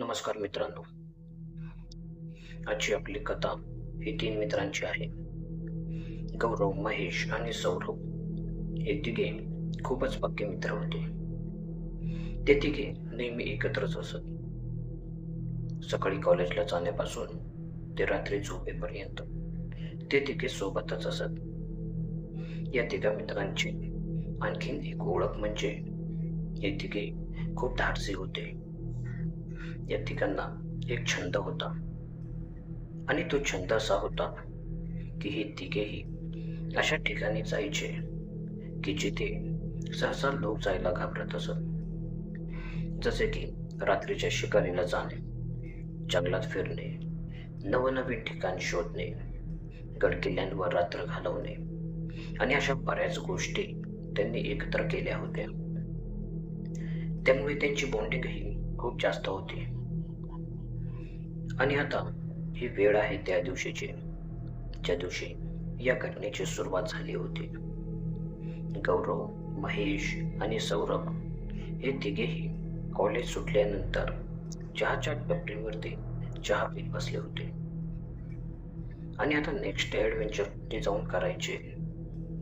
नमस्कार मित्रांनो. आजची आपली कथा ही तीन मित्रांची आहे. गौरव महेश आणि सौरव. हे तिघे खूपच पक्के मित्र होते. ते तिघे नेहमी एकत्रच असत. सकाळी कॉलेजला जाण्यापासून ते रात्री झोपेपर्यंत ते तिघे सोबतच असत. या तिघा मित्रांची आणखीन एक ओळख म्हणजे हे तिघे खूप धाडसी होते. या तिघांना एक छंद होता. आणि तो छंद असा होता की हे तिघेही अशा ठिकाणी जायचे की जिथे सहसा लोक जायला घाबरत असत. जसे की रात्रीच्या शिकारीला जाणे जंगलात फिरणे नवनवीन ठिकाण शोधणे गडकिल्ल्यांवर रात्र घालवणे आणि अशा बऱ्याच गोष्टी त्यांनी एकत्र केल्या होत्या. त्यामुळे त्यांची बॉन्डिंगही खूप जास्त होती. आणि आता ही वेळ आहे त्या दिवशीची ज्या दिवशी या घटनेची सुरुवात झाली होती. गौरव महेश आणि सौरभ हे तिघेही कॉलेज सुटल्यानंतर चहाच्या टपरीवरती चहा पीत बसले होते. आणि आता नेक्स्ट ॲडव्हेंचर ते जाऊन करायचे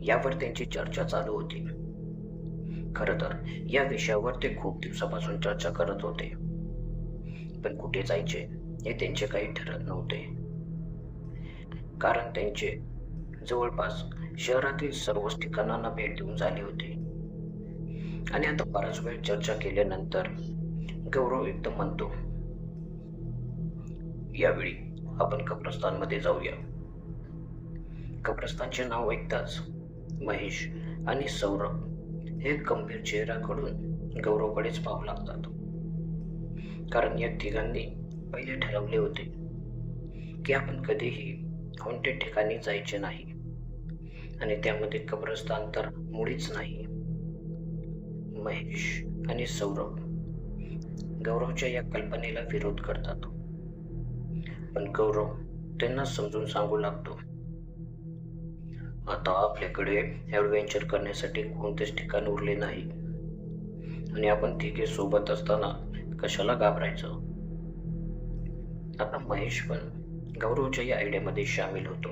यावर त्यांची चर्चा चालू होती. खर तर या विषयावर ते खूप दिवसापासून चर्चा करत होते. पण कुठे जायचे? हे त्यांचे काही ठरत नव्हते. कारण त्यांचे जवळपास शहरातील सर्वच ठिकाणांना भेट देऊन झाले होते. आणि आता बराच वेळ चर्चा केल्यानंतर गौरव एकदम म्हणतो यावेळी आपण कब्रस्तानमध्ये जाऊया. कब्रस्तानचे नाव ऐकताच महेश आणि सौरभ हे गंभीर चेहऱ्याकडून गौरवकडेच पाहू लागतात. कारण या तिघांनी पहिले ठरवले होते की आपण कधीही कोणत्या ठिकाणी जायचे नाही. आणि त्यामध्ये कब्रस्तान तर मुळीच नाही. महेश आणि सौरभ गौरवच्या या कल्पनेला विरोध करतात. पण गौरव त्यांना समजून सांगू लागतो. आता आपल्याकडे ॲडव्हेंचर करण्यासाठी कोणतेच ठिकाण उरले नाही. आणि आपण तिघे सोबत असताना कशाला घाबरायचं? आता महेश पण गौरवच्या या आयडियामध्ये सामील होतो.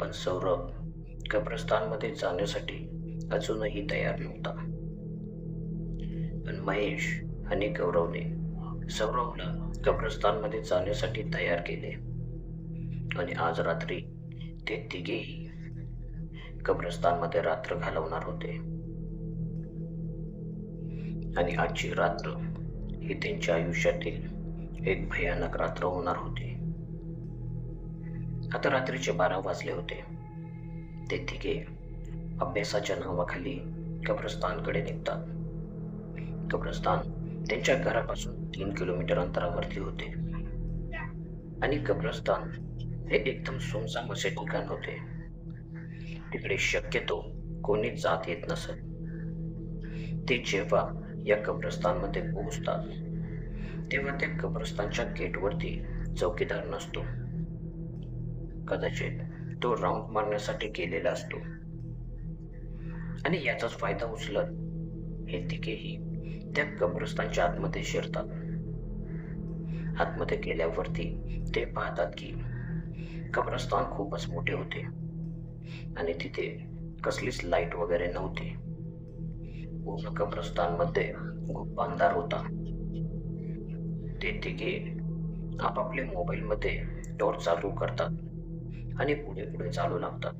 पण सौरभ कब्रस्तानमध्ये जाण्यासाठी अजूनही तयार नव्हता. पण महेश आणि गौरवने सौरवला कब्रस्तानमध्ये जाण्यासाठी तयार केले. आणि आज रात्री ते तिघेही कब्रस्तानमध्ये रात्र घालवणार होते. आणि आजची रात्र ही त्यांच्या आयुष्यातील एक भयानक रात्र होणार होती. आता रात्रीचे बारा वाजले होते. ते तिघे अभ्यासाच्या नावाखाली कब्रस्तानकडे निघतात. कब्रस्तान त्यांच्या घरापासून तीन किलोमीटर अंतरावरती होते. आणि कब्रस्तान हे एकदम सुमसाम असे ठिकाण होते. तिकडे शक्यतो कोणीच जात येत नसत ते जेव्हा या कब्रस्तानमध्ये पोहोचतात तेव्हा त्या कब्रस्तानच्या गेटवरती चौकीदार नसतो. कदाचित तो राऊंड मारण्यासाठी गेलेला असतो. आणि याचाच फायदा उचलत हे तिघेही त्या कब्रस्तानच्या आतमध्ये शिरतात. आतमध्ये गेल्यावरती ते पाहतात की कब्रस्तान खूपच मोठे होते. आणि तिथे कसलीच लाइट वगैरे नव्हती. पूर्ण कब्रस्तानमध्ये खूप अंधार होता. ते तिघे आपापले मोबाईलमध्ये टॉर्च चालू करतात आणि पुढे पुढे चालू लागतात.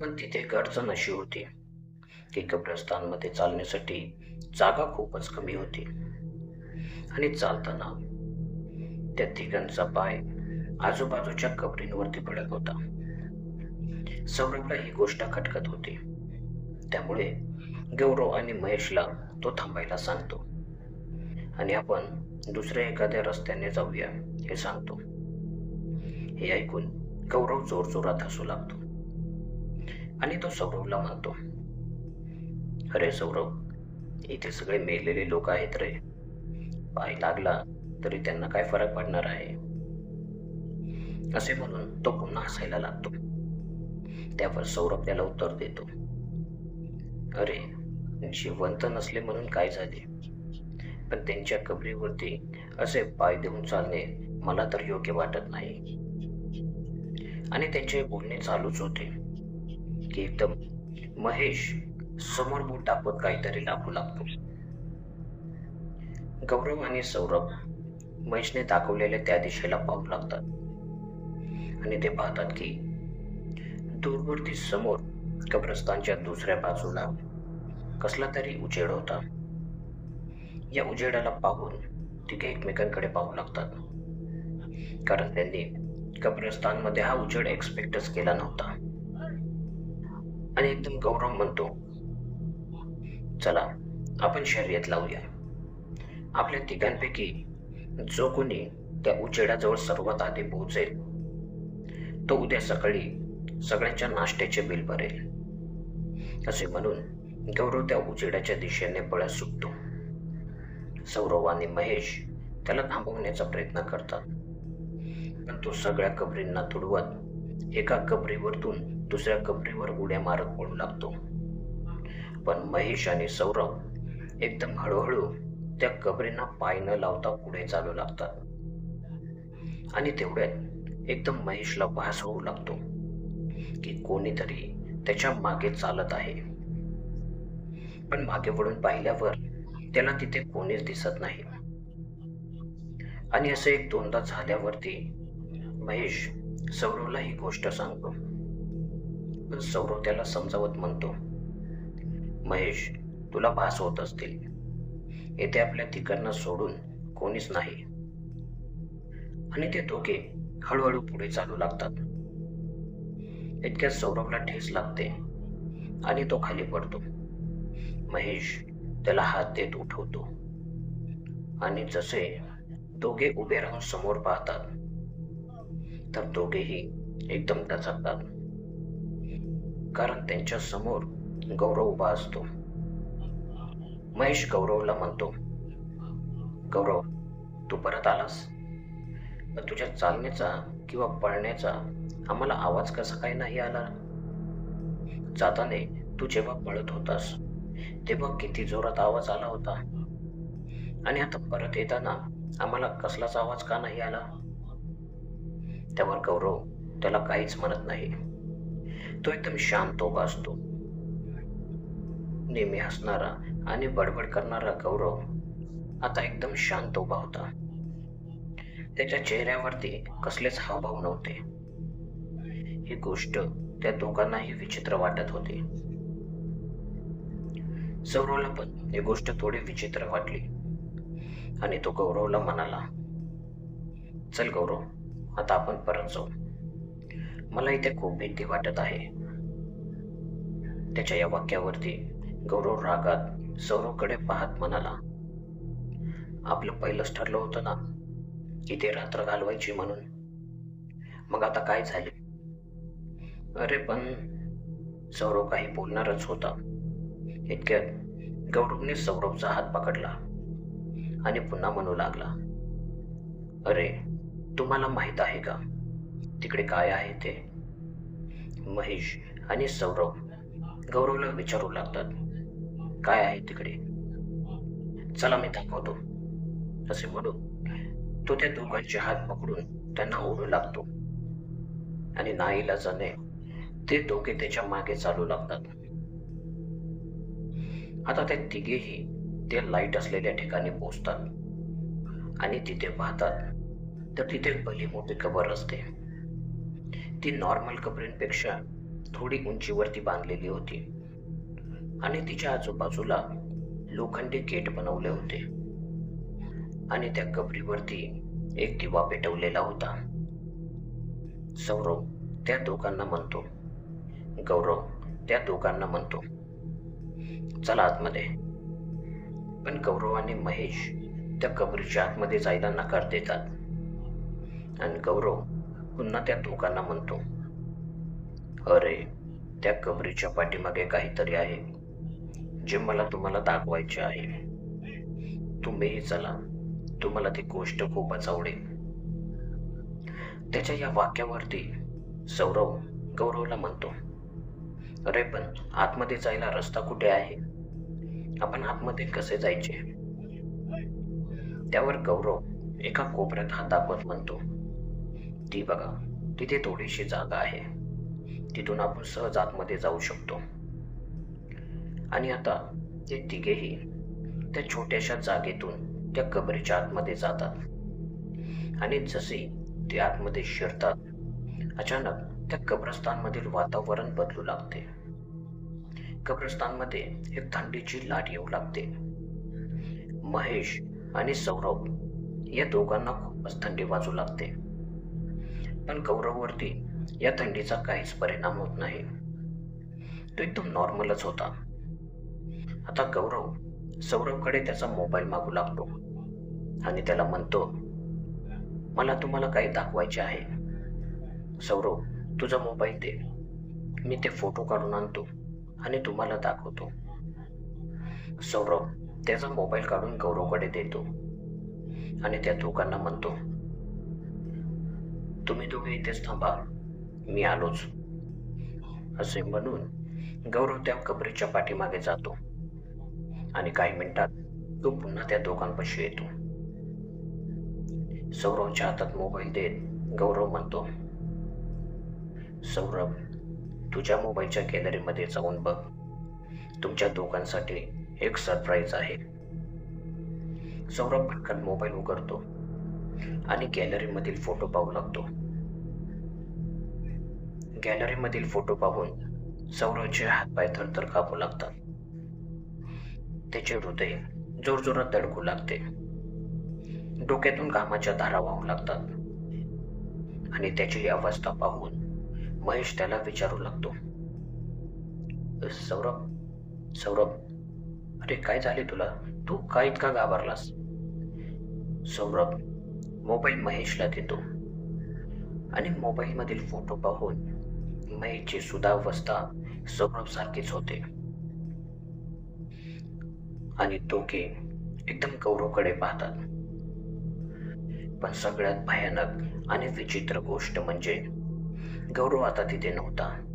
पण तिथे अडचण अशी होती की कब्रस्तानमध्ये चालण्यासाठी जागा खूपच कमी होती. आणि चालताना त्या तिघांचा पाय आजूबाजूच्या कबरींवरती पडत होता. सौरभला ही गोष्ट खटकत होती. त्यामुळे गौरव आणि महेशला तो थांबायला सांगतो. आणि आपण दुसऱ्या एखाद्या रस्त्याने जाऊया हे सांगतो. हे ऐकून गौरव जोरजोरात हसू लागतो. आणि तो सौरवला म्हणतो अरे सौरव इथे सगळे मेलेले लोक आहेत रे. पाय लागला तरी त्यांना काय फरक पडणार आहे? असे म्हणून तो पुन्हा हसायला लागतो. त्यावर सौरभ त्याला उत्तर देतो अरे जिवंत नसले म्हणून काय झाले? पण त्यांच्या कबरीवरती असे पाय देऊन चालणे मला तर योग्य वाटत नाही. आणि त्यांचे बोलणे चालूच होते. की एकदम महेश समोर बोट टाकत काहीतरी दाखवू लागतो. गौरव आणि सौरभ महेशने दाखवलेल्या त्या दिशेला पाहू लागतात. आणि ते पाहतात की दूरवरती समोर कब्रस्तानच्या दुसऱ्या बाजूला कसला तरी उजेड होता. या उजेडाला पाहून तिघे एकमेकांकडे पाहू लागतात. कारण त्यांनी कब्रस्तानमध्ये हा उजेड एक्सपेक्टच केला नव्हता. आणि एकदम गौरव म्हणतो चला आपण शर्यत लावूया. आपल्या तिघांपैकी जो कोणी त्या उजेडाजवळ सर्वात आधी पोहोचेल तो उद्या सकाळी सगळ्यांच्या नाश्त्याचे बिल भरेल. असे म्हणून गौरव त्या उजेडाच्या दिशेने पळत सुटतो. सौरव आणि महेश त्याला थांबवण्याचा प्रयत्न करतात. पण तो सगळ्या कबरींना तुडवत एका कबरीवरतून दुसऱ्या कबरीवर उड्या मारत पळू लागतो. पण महेश आणि सौरभ एकदम हळूहळू त्या कबरींना पाय न लावता पुढे चालू लागतात. आणि तेवढ्यात एकदम महेशला भास होऊ लागतो की कोणीतरी त्याच्यामागे चालत आहे. पण मागे वळून पाहिल्यावर त्याला तिथे कोणीच दिसत नाही. आणि असं एक दोनदा झाल्यावरती महेश सौरवला ही गोष्ट सांगतो. पण सौरव त्याला समजावत म्हणतो महेश तुला भास होत असतील. येथे आपल्या तिकडनं सोडून कोणीच नाही. आणि ते दोघे हळूहळू पुढे चालू लागतात. इतक्यात सौरवला ठेस लागते आणि तो खाली पडतो. महेश त्याला हात देत उठवतो. आणि जसे दोघे उभे राहून समोर पाहतात तर दोघेही एकदम दचकतात. कारण त्यांच्यासमोर गौरव उभा असतो. महेश गौरवला म्हणतो गौरव तू परत आलास? तुझ्या चालण्याचा किंवा पळण्याचा आम्हाला आवाज कसा काही नाही आला? जाताने तू जेव्हा पळत होतास ते बघ किती जोरात आवाज आला होता. आणि आता परत येताना आम्हाला कसलाच आवाज का नाही आला? त्यावर गौरव त्याला काहीच म्हणत नाही. तो एकदम शांत उभा असतो. नेहमी हसणारा आणि बडबड करणारा गौरव आता एकदम शांत उभा होता. त्याच्या चेहऱ्यावरती कसलेच हावभाव नव्हते. ही गोष्ट त्या दोघांनाही विचित्र वाटत होती. सौरवला पण ही गोष्ट थोडी विचित्र वाटली. आणि तो गौरवला म्हणाला चल गौरव आता आपण परत जाऊ. मला इथे खूप भीती वाटत आहे. त्याच्या या वाक्यावरती गौरव रागात सौरवकडे पाहत म्हणाला आपलं पहिलंच ठरलं होतं ना इथे रात्र घालवायची म्हणून. मग आता काय झाले? अरे पण सौरव काही बोलणारच होता. इतक्यात गौरवने सौरवचा हात पकडला आणि पुन्हा म्हणू लागला अरे तुम्हाला माहीत आहे का? तिकडे काय आहे ते? महेश आणि सौरव गौरवला विचारू लागतात काय आहे तिकडे? चला मी दाखवतो असे म्हणून तो त्या दोघांचे हात पकडून त्यांना ओढू लागतो. आणि नाईलाजाने ते दोघे त्याच्यामागे चालू लागतात. आता ते तिघेही ते लाइट असलेल्या ठिकाणी पोचतात. आणि तिथे पाहतात तर तिथे पहिली मोठी कबर असते. ती नॉर्मल कबरींपेक्षा थोडी उंचीवरती बांधलेली होती. आणि तिच्या आजूबाजूला लोखंडी गेट बनवले होते. आणि त्या कबरीवरती एक दिवा पेटवलेला होता. सौरव त्या दोघांना म्हणतो गौरव त्या दोघांना म्हणतो चला आतमध्ये. पण गौरव आणि महेश त्या कबरीच्या आतमध्ये जायला नकार देतात. आणि गौरव पुन्हा त्या दोघांना म्हणतो अरे त्या कबरीच्या पाठीमागे काहीतरी आहे जे मला तुम्हाला दाखवायचे आहे. तुम्हीही चला तुम्हाला ती गोष्ट खूपच आवडेल. त्याच्या या वाक्यावरती सौरव गौरवला म्हणतो अरे पण आतमध्ये जायला रस्ता कुठे आहे? आपण आतमध्ये कसे जायचे? त्यावर गौरव एका कोपऱ्यात हात दाखवत म्हणतो ती बघा तिथे थोडीशी जागा आहे. तिथून आपण सहज आतमध्ये जाऊ शकतो. आणि आता ते तिघेही त्या छोट्याशा जागेतून त्या कबरीच्या आतमध्ये जातात. आणि जसे ते आतमध्ये शिरतात अचानक त्या कब्रस्तानमधील वातावरण बदलू लागते. कब्रस्तानमध्ये एक थंडीची लाट येऊ लागते. महेश आणि सौरभ या दोघांना खूपच थंडी वाजू लागते. पण गौरववरती या थंडीचा काहीच परिणाम होत नाही. तो एकदम नॉर्मलच होता. आता गौरव सौरभकडे त्याचा मोबाईल मागू लागतो आणि त्याला म्हणतो मला तुम्हाला काही दाखवायचे आहे. सौरभ तुझा मोबाईल दे. मी ते फोटो काढून आणतो. आणि तुम्हाला दाखवतो. सौरभ त्याचा मोबाईल काढून गौरवकडे देतो. आणि त्या दोघांना म्हणतो तुम्ही दोघे इथेच थांबा मी आलोच. असे म्हणून गौरव त्या कबरीच्या पाठीमागे जातो. आणि काही मिनिटात तो पुन्हा त्या दोघांपाशी येतो. सौरवच्या हातात मोबाईल देत गौरव म्हणतो सौरभ तुझ्या मोबाईलच्या गॅलरीमध्ये जाऊन बघ. तुमच्या दोघांसाठी एक सरप्राईज आहे. सौरभ पटकन मोबाईल उघडतो आणि गॅलरीमधील फोटो पाहू लागतो. गॅलरीमधील फोटो पाहून सौरभचे हातपाय थरथर कापू लागतात. त्याचे हृदय जोरजोरात धडकू लागते. डोक्यातून घामाच्या धारा वाहू लागतात. आणि त्याची अवस्था पाहून महेश त्याला विचारू लागतो. सौरभ सौरभ अरे काय झाले तुला? तू का इतका घाबरलास? सौरभ मोबाईल महेशला देतो. आणि मोबाईल मधील फोटो पाहून महेशची सुद्धा अवस्था सौरभ सारखीच होते. आणि दोघे एकदम गौरवकडे पाहतात. पण सगळ्यात भयानक आणि विचित्र गोष्ट म्हणजे गौरव आता तिथे नव्हता.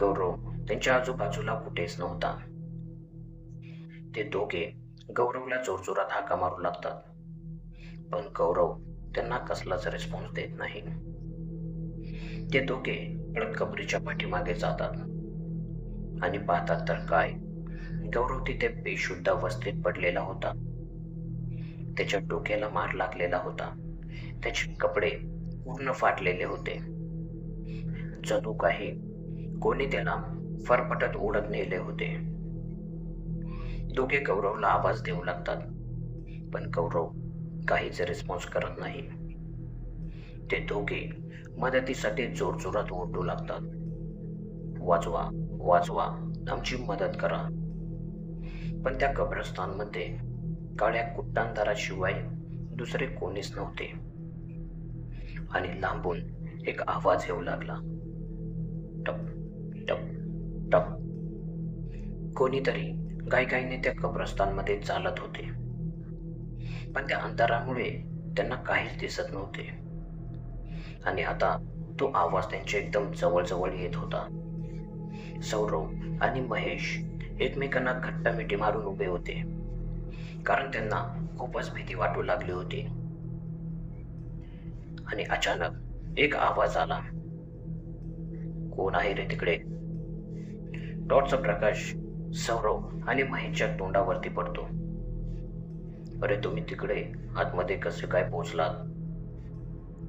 गौरव त्यांच्या आजूबाजूला कुठेच नव्हता. ते दोघे गौरवला जोरजोरात हाका मारू लागतात. पण गौरव त्यांना कसलाच रिस्पॉन्स देत नाही. ते दोघे कबरीच्या पाठीमागे जातात. आणि पाहतात तर काय? गौरव तिथे बेशुद्ध अवस्थेत पडलेला होता. त्याच्या डोक्याला मार लागलेला होता. त्याचे कपडे पूर्ण फाटलेले होते. जणू आहे. कोणी त्याला फरफटत उडत नेले होते. दोघे कौरवला आवाज देऊ लागतात. पण कौरव काहीच रिस्पॉन्स करत नाही. ते दोघे मदतीसाठी जोरजोरात ओरडू लागतात. वाचवा वाचवा आमची मदत करा. पण त्या कब्रस्तानमध्ये काळ्या कुट्टांदाराशिवाय दुसरे कोणीच नव्हते. आणि लांबून एक आवाज येऊ लागला. टप टप टप. कोणीतरी गायगाईने त्या कब्रस्तानमध्ये चालत होते. पण त्या अंधारामुळे त्यांना काहीच दिसत नव्हते. आणि आता तो आवाज त्यांच्या एकदम जवळजवळ येत होता. सौरव आणि महेश एकमेकांना घट्ट मिठी मारून उभे होते. कारण त्यांना खूपच भीती वाटू लागली होती. आणि अचानक एक आवाज आला. कोण आहे रे तिकडे? टॉर्चचा प्रकाश सौरव आणि महेशच्या तोंडावरती पडतो. अरे तुम्ही तिकडे आतमध्ये कसे काय पोचलात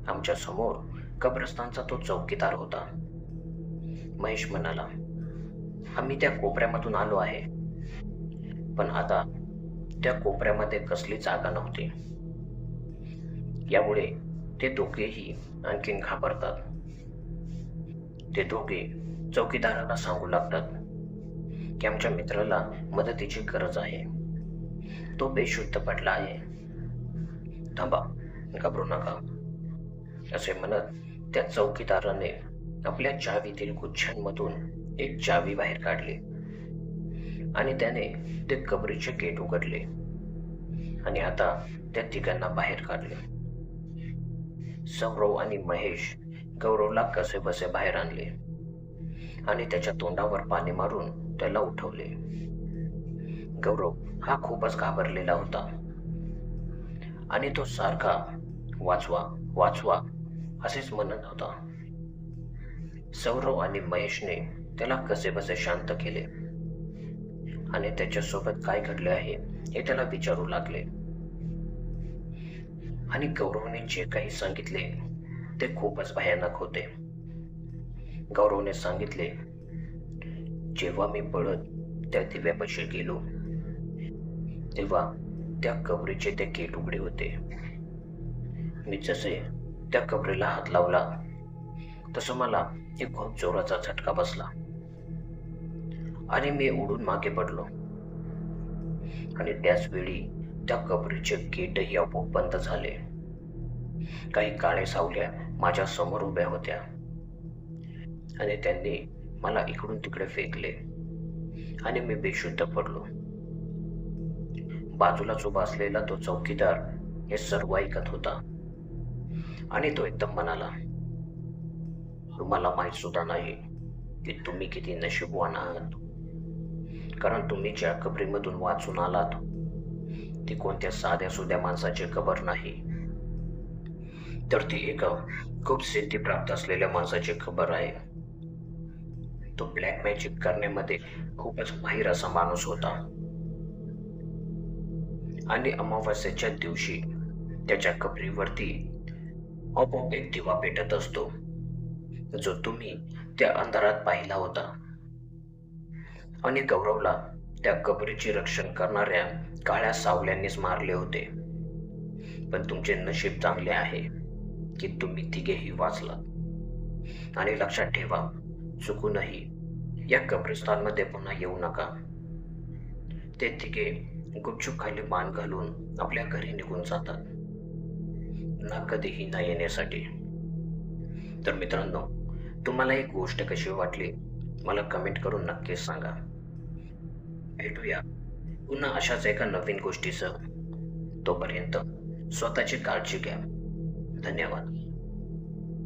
आमच्यासमोर कब्रस्तानचा तो चौकीदार होता. महेश म्हणाला आम्ही त्या कोपऱ्यामधून आलो आहे. पण आता त्या कोपऱ्यामध्ये कसली जागा नव्हती. यामुळे ते दोघेही आणखीन घाबरतात. ते दोघे चौकीदाराला सांगू लागतात की आमच्या मित्राला मदतीची गरज आहे. तो बेशुद्ध पडला आहे. थांबा घाबरू नका. असे म्हणत त्या चौकीदाराने आपल्या चावीतील गुच्छांमधून एक चावी बाहेर काढली आणि त्याने ते कबरीचे गेट उघडले आणि आता त्या तिघांना बाहेर काढले. सौरव आणि महेश गौरवला कसे बसे बाहेर आणले. आणि त्याच्या तोंडावर पाणी मारून त्याला उठवले. गौरव हा खूपच घाबरलेला होता. आणि तो सारखा वाचवा वाचवा असेच म्हणत होता. सौरव आणि महेशने त्याला कसे बसे शांत केले. आणि त्याच्यासोबत काय घडले आहे हे त्याला विचारू लागले. आणि गौरवने जे काही सांगितले ते खूपच भयानक होते. गौरवने सांगितले जेव्हा मी पळत त्या दिव्यापाशी गेलो तेव्हा त्या कबरीचे ते गेट उघडे होते. मी जसे त्या कबरीला हात लावला तसं मला एक खूप जोराचा झटका बसला. आणि मी उडून मागे पडलो. आणि त्याच वेळी त्या कबरीचे गेटही आपोआप बंद झाले. काही काळे सावल्या माझ्यासमोर उभ्या होत्या. आणि त्यांनी मला इकडून तिकडे फेकले. आणि मी बेशुद्ध पडलो. बाजूलाच उभा असलेला तो चौकीदार हे सर्व ऐकत होता. आणि तो एकदम म्हणाला तुम्हाला माहीत सुद्धा नाही की तुम्ही किती नशीबवान आहात. कारण तुम्ही ज्या कबरीमधून वाचून आलात ती कोणत्या साध्या सुध्या माणसाची कबर नाही. तर ती एका खूप सिद्धी प्राप्त असलेल्या माणसाची खबर आहे. तो ब्लॅक मॅजिक करण्यामध्ये खूपच माहीर असा माणूस होता. आणि अमावास्याच्या दिवशी त्याच्या कबरीवरती आपोआप एक दिवा पेटत असतो जो तुम्ही त्या अंधारात पाहिला होता. आणि गौरवला त्या कबरीचे रक्षण करणाऱ्या काळ्या सावल्यांनीच मारले होते. पण तुमचे नशीब चांगले आहे. की तुम्ही तिघेही वाचलात. आणि लक्षात ठेवा चुकूनही या कब्रिस्तानमध्ये पुन्हा येऊ नका. ते तिघे गुपचूप खाली मान घालून आपल्या घरी निघून जातात. ना कधीही न येण्यासाठी. तर मित्रांनो तुम्हाला एक गोष्ट कशी वाटली? मला कमेंट करून नक्कीच सांगा. भेटूया पुन्हा अशाच एका नवीन गोष्टीसह तोपर्यंत स्वतःची काळजी घ्या. ಧನ್ಯವಾದ